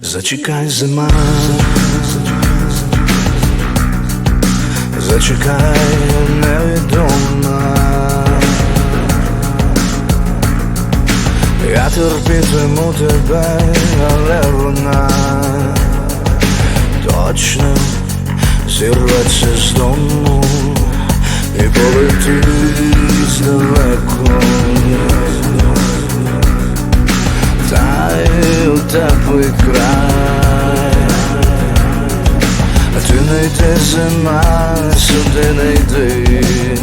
Зачекай зима, зачекай невідома. Я терпітиму тебе, але вона точно зірветься з дому і полетить теплий край, а ти не йди зима, сюди не йди,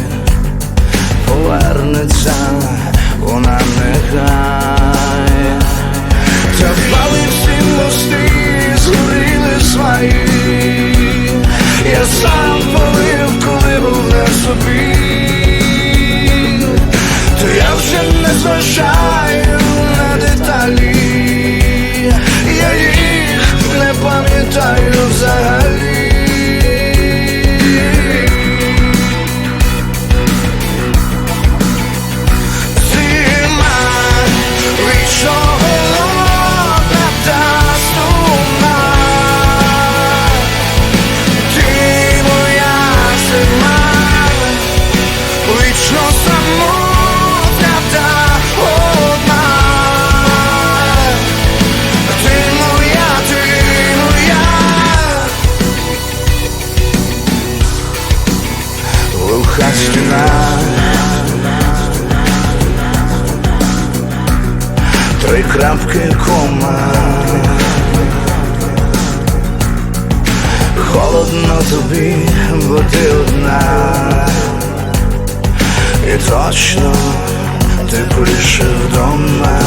повернеться вона нехай. Впали всі мости, згоріли свої, я сам полив, коли був не собі, Глуха стіна. Три крапки кома. Холодно тобі, бо ти одна. І точно тепліше вдома